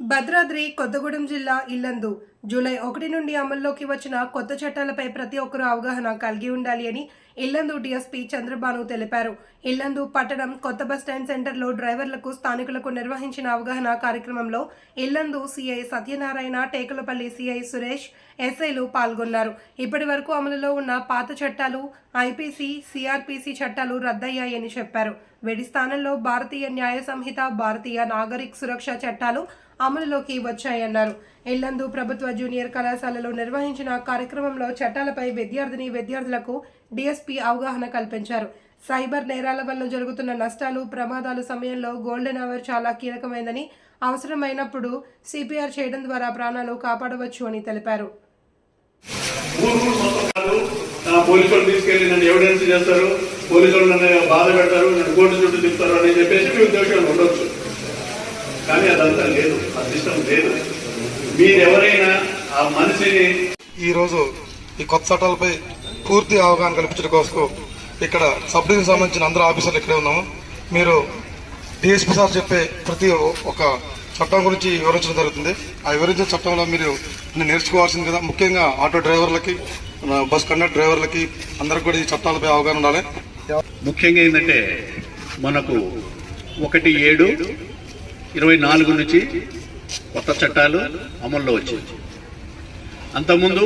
భద్రాద్రి కొత్తగూడెం జిల్లా ఇల్లందు జూలై ఒకటి నుండి అమల్లోకి వచ్చిన కొత్త చట్టాలపై ప్రతి ఒక్కరూ అవగాహన కలిగి ఉండాలి అని ఇల్లందు డీఎస్పీ చంద్రబాను తెలిపారు. ఇల్లందు పట్టణం కొత్త బస్ స్టాండ్ సెంటర్లో డ్రైవర్లకు స్థానికులకు నిర్వహించిన అవగాహన కార్యక్రమంలో ఇల్లందు సిఐ సత్యనారాయణ టేకులపల్లి సిఐ సురేష్ ఎస్ఐలు పాల్గొన్నారు. ఇప్పటి వరకు అమలులో ఉన్న పాత చట్టాలు ఐపీసీ సిఆర్పిసి చట్టాలు రద్దయ్యాయని చెప్పారు. వీటి స్థానంలో భారతీయ న్యాయ సంహిత భారతీయ నాగరిక్ సురక్ష చట్టాలు అమలులోకి వచ్చాయన్నారు. ఎల్లందు ప్రభుత్వ జూనియర్ కళాశాలలో నిర్వహించిన కార్యక్రమంలో చట్టాలపై విద్యార్థిని విద్యార్థులకు డీఎస్పీ అవగాహన కల్పించారు. సైబర్ నేరాల వల్ల జరుగుతున్న నష్టాలు ప్రమాదాలు సమయంలో గోల్డెన్ అవర్ చాలా కీలకమైందని అవసరమైనప్పుడు సిపిఆర్ చేయడం ద్వారా ప్రాణాలు కాపాడవచ్చు అని తెలిపారు. పోలీసు వాళ్ళు తీసుకెళ్ళి నన్ను ఎవిడెన్స్ చేస్తారు పోలీసు వాళ్ళు నన్ను బాధ పెడతారు నన్ను కోర్టు చుట్టూ తిప్పుతారు అని చెప్పేసి మీ ఉద్దేశాలు ఉండొచ్చు. కానీ అదంతా లేదు. ఆ సిస్టమ్ లేదు. మీరెవరైనా ఆ మనిషిని ఈరోజు ఈ కొత్త చట్టాలపై పూర్తి అవగాహన కల్పించడం కోసం ఇక్కడ సబ్ డివిజన్ సంబంధించిన అందరూ ఆఫీసర్లు ఇక్కడే ఉన్నాము. మీరు డిఎస్పీ సార్ చెప్పే ప్రతి ఒక చట్టం గురించి వివరించడం జరుగుతుంది. ఆ వివరించిన చట్టంలో మీరు నేర్చుకోవాల్సింది కదా. ముఖ్యంగా ఆటో డ్రైవర్లకి బస్ కండక్టర్ డ్రైవర్లకి అందరికి కూడా ఈ చట్టాలపై అవగాహన ఉండాలి. ముఖ్యంగా ఏంటంటే మనకు ఒకటి ఏడు ఇరవై నాలుగు నుంచి కొత్త చట్టాలు అమల్లో వచ్చాయి. అంతకుముందు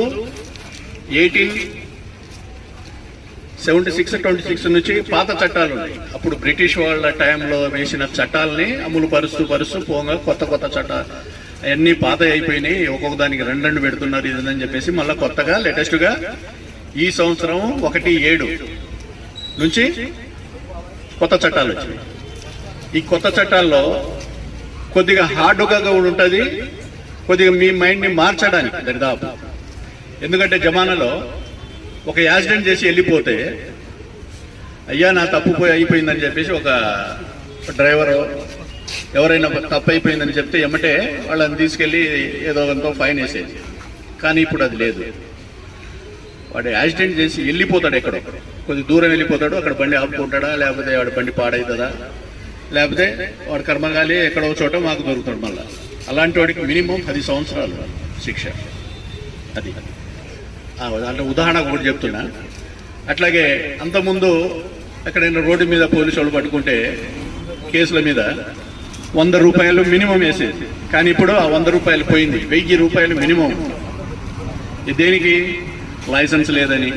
eighteen seventy six twenty six నుంచి పాత చట్టాలు ఉన్నాయి. అప్పుడు బ్రిటిష్ వాళ్ళ టైంలో వేసిన చట్టాలని అమలు పరుస్తూ పరుస్తూ పోగా కొత్త కొత్త చట్టాలు అవన్నీ పాత అయిపోయినాయి. ఒక్కొక్క దానికి రెండు రెండు పెడుతున్నారు ఇదని చెప్పేసి మళ్ళీ కొత్తగా లేటెస్ట్గా ఈ సంవత్సరం ఒకటి ఏడు నుంచి కొత్త చట్టాలు వచ్చాయి ఈ కొత్త చట్టాల్లో కొద్దిగా హార్డ్గా కూడా ఉంటుంది కొద్దిగా మీ మైండ్ని మార్చడానికి దరిదాపు. ఎందుకంటే జమానాలో ఒక యాక్సిడెంట్ చేసి వెళ్ళిపోతే అయ్యా నా తప్పు పోయి అయిపోయిందని చెప్పేసి ఒక డ్రైవర్ ఎవరైనా తప్పు అయిపోయిందని చెప్తే ఎమ్మటే వాళ్ళని తీసుకెళ్ళి ఏదో ఎంతో ఫైన్ వేసేది కానీ ఇప్పుడు అది లేదు. వాడు యాక్సిడెంట్ చేసి వెళ్ళిపోతాడు ఎక్కడో. కొద్ది దూరం వెళ్ళిపోతాడు. అక్కడ బండి ఆపుకుంటాడా? లేకపోతే వాడి బండి పాడవుతుందా లేకపోతే వాడు కర్మగాలి ఎక్కడో చోట మాకు దొరుకుతాడు మళ్ళా. అలాంటి వాడికి మినిమం పది సంవత్సరాలు శిక్ష. అది. అంటే ఉదాహరణ కూడా చెప్తున్నా. అట్లాగే అంతకుముందు ఎక్కడైనా రోడ్డు మీద పోలీసు వాళ్ళు పట్టుకుంటే కేసుల మీద వంద రూపాయలు మినిమం వేసేది. కానీ ఇప్పుడు ఆ వంద రూపాయలు పోయింది. వెయ్యి రూపాయలు మినిమం. ఇది దేనికి? లైసెన్స్ లేదని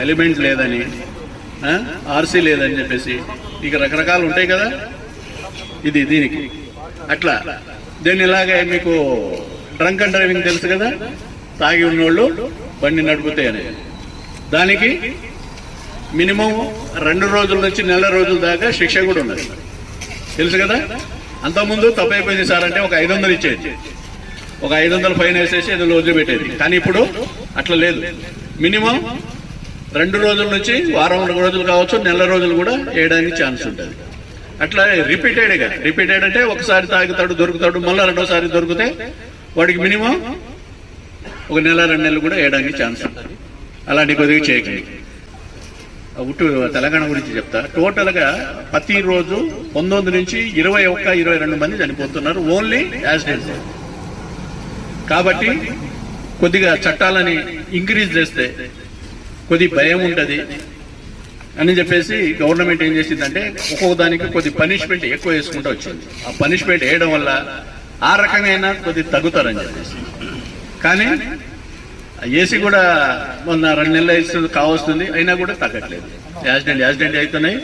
ఎలిమెంట్ లేదని ఆర్సీ లేదని చెప్పేసి ఇక రకరకాలు ఉంటాయి కదా. ఇది దీనికి. అట్లా. దీన్ని ఇలాగే మీకు డ్రంక్ అండ్ డ్రైవింగ్ తెలుసు కదా? తాగి ఉన్నోళ్ళు బండి నడిపితే అనేది దానికి మినిమం రెండు రోజుల నుంచి నెల రోజుల దాకా శిక్ష కూడా ఉన్నది. తెలుసు కదా? అంతకుముందు తప్పైపోయింది సార్ అంటే ఒక ఐదు వందలు ఇచ్చేది. ఒక ఐదు వందలు ఫైన్ వేసేసి ఏదో రోజు పెట్టేది. కానీ ఇప్పుడు అట్లా లేదు. మినిమం రెండు రోజుల నుంచి వారం రోజులు కావచ్చు నెల రోజులు కూడా వేయడానికి ఛాన్స్ ఉంటుంది. అట్లా రిపీటెడ్గా రిపీటెడ్ అంటే ఒకసారి తాగుతాడు దొరుకుతాడు మళ్ళీ రెండోసారి దొరికితే వాడికి మినిమం ఒక నెల రెండు నెలలు కూడా వేయడానికి ఛాన్స్ ఉంటుంది. అలాంటి కొద్దిగా చేయకండి. ఉట్టు తెలంగాణ గురించి చెప్తా. టోటల్గా ప్రతిరోజు పంతొమ్మిది నుంచి ఇరవై ఒక్క ఇరవై రెండు మంది చనిపోతున్నారు ఓన్లీ యాక్సిడెంట్స్ కాబట్టి కొద్దిగా చట్టాలని ఇంక్రీజ్ చేస్తే కొద్ది భయం ఉంటుంది. అని చెప్పేసి గవర్నమెంట్ ఏం చేసిందంటే ఒక్కొక్క దానికి కొద్ది పనిష్మెంట్ ఎక్కువ వేసుకుంటూ వచ్చింది. ఆ పనిష్మెంట్ వేయడం వల్ల ఆ రకమైన కొద్ది తగ్గుతారని చెప్పేసి. కానీ ఏసీ కూడా మొన్న రెండు నెలలు ఇస్తుంది కావస్తుంది అయినా కూడా తగ్గట్లేదు. యాక్సిడెంట్ యాక్సిడెంట్ అవుతున్నాయి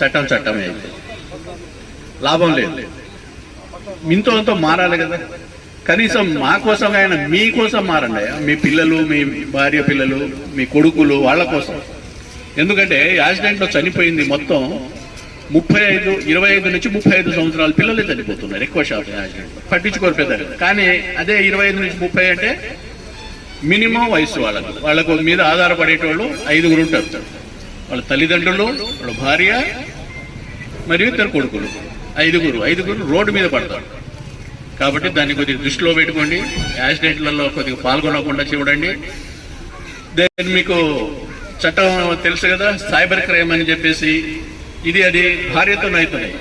చట్టం చట్టమే అవుతుంది లాభం లేదు. ఇంతో అంతో మారాలి కదా. కనీసం మా కోసం ఆయన మీకోసం మారండి మీ పిల్లలు మీ భార్య పిల్లలు మీ కొడుకులు వాళ్ళ కోసం. ఎందుకంటే యాక్సిడెంట్లో చనిపోయింది మొత్తం ముప్పై ఐదు ఇరవై ఐదు నుంచి ముప్పై ఐదు సంవత్సరాల పిల్లలే చనిపోతున్నారు ఎక్కువ శాతం యాక్సిడెంట్. పట్టించుకోరు పెద్దలు. కానీ అదే ఇరవై ఐదు నుంచి ముప్పై అంటే మినిమం వయసు వాళ్ళకు. వాళ్ళకు మీద ఆధారపడేటోళ్ళు ఐదుగురు ఉంటారు. వాళ్ళ తల్లిదండ్రులు వాళ్ళ భార్య మరియు ఇద్దరు కొడుకులు. ఐదుగురు. ఐదుగురు రోడ్డు మీద పడతారు. కాబట్టి దాన్ని కొద్దిగా దృష్టిలో పెట్టుకోండి. యాక్సిడెంట్లలో కొద్దిగా పాల్గొనకుండా చూడండి. దెన్ మీకు చట్టం తెలుసు కదా సైబర్ క్రైమ్ అని చెప్పేసి. ఇది అది భార్యతో అవుతున్నాయి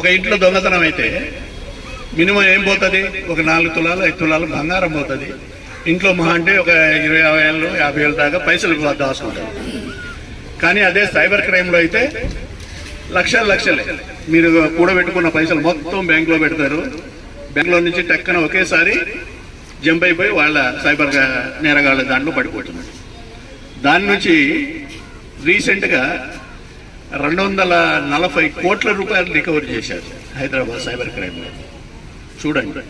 ఒక ఇంట్లో దొంగతనం అయితే మినిమం ఏం పోతుంది? ఒక నాలుగు తులాలు ఐదు తులాలు బంగారం పోతుంది. ఇంట్లో మహా అంటే ఒక ఇరవై యాభై ఏళ్ళు యాభై వేలు దాకా పైసలు దాచుకుంటారు. కానీ అదే సైబర్ క్రైమ్లో అయితే లక్షలు లక్షలే. మీరు కూడబెట్టుకున్న పైసలు మొత్తం బ్యాంకులో పెడతారు. బ్యాంకులో నుంచి టక్కన ఒకేసారి జంప్ అయిపోయి వాళ్ళ సైబర్ నేరగాళ్ళ దాంట్లో పడిపోతున్నారు. దాని నుంచి రీసెంట్గా రెండు వందల నలభై కోట్ల రూపాయలు రికవరీ చేశారు హైదరాబాద్ సైబర్ క్రైమ్లో చూడండి.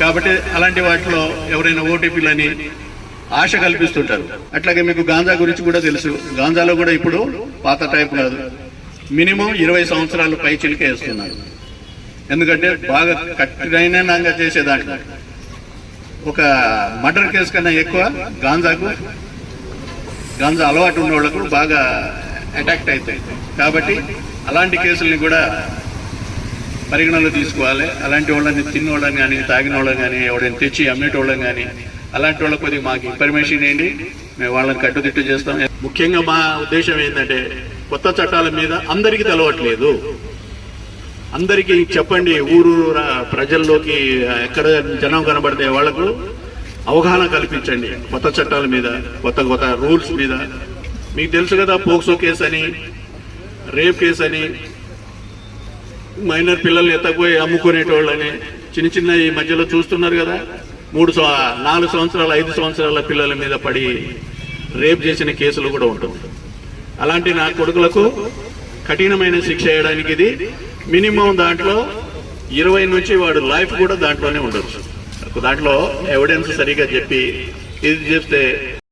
కాబట్టి అలాంటి వాటిలో ఎవరైనా ఓటీపీలని ఆశ కల్పిస్తుంటారు. అట్లాగే మీకు గాంజా గురించి కూడా తెలుసు. గాంజాలో కూడా ఇప్పుడు పాత టైప్ కాదు. మినిమం ఇరవై సంవత్సరాలు పై చిలిక వేస్తున్నారు. ఎందుకంటే బాగా కఠినంగా చేసే దాంట్లో. ఒక మర్డర్ కేసు కన్నా ఎక్కువ గాంజాకు గాంజా అలవాటు ఉన్న వాళ్ళకు బాగా అటాక్ట్ అవుతాయి. కాబట్టి అలాంటి కేసుల్ని కూడా పరిగణలో తీసుకోవాలి. అలాంటి వాళ్ళని తిన్నోళ్ళని కానీ తాగిన వాళ్ళని కానీ ఎవడని తెచ్చి అమ్మేటోళ్ళని కానీ అలాంటి వాళ్ళ కొద్దిగా మాకు ఇన్ఫర్మేషన్ ఏంటి మేము వాళ్ళని కట్టుదిట్టు చేస్తాం. ముఖ్యంగా మా ఉద్దేశం ఏంటంటే కొత్త చట్టాల మీద అందరికీ తెలవట్లేదు. అందరికీ చెప్పండి ఊరు ప్రజల్లోకి ఎక్కడ జనం కనబడితే వాళ్ళకు అవగాహన కల్పించండి. కొత్త చట్టాల మీద కొత్త కొత్త రూల్స్ మీద. మీకు తెలుసు కదా పోక్సో కేసు అని రేప్ కేసు అని. మైనర్ పిల్లల్ని ఎత్తకపోయి అమ్ముకునేటోళ్ళని చిన్న చిన్న ఈ మధ్యలో చూస్తున్నారు కదా. మూడు నాలుగు సంవత్సరాల ఐదు సంవత్సరాల పిల్లల మీద పడి రేప్ చేసిన కేసులు కూడా ఉంటుంది అలాంటి నా కొడుకులకు కఠినమైన శిక్ష వేయడానికి ఇది మినిమం దాంట్లో ఇరవై నుంచి వాడు లైఫ్ కూడా దాంట్లోనే ఉండొచ్చు. దాంట్లో ఎవిడెన్స్ సరిగా చెప్పి ఇది చెప్తే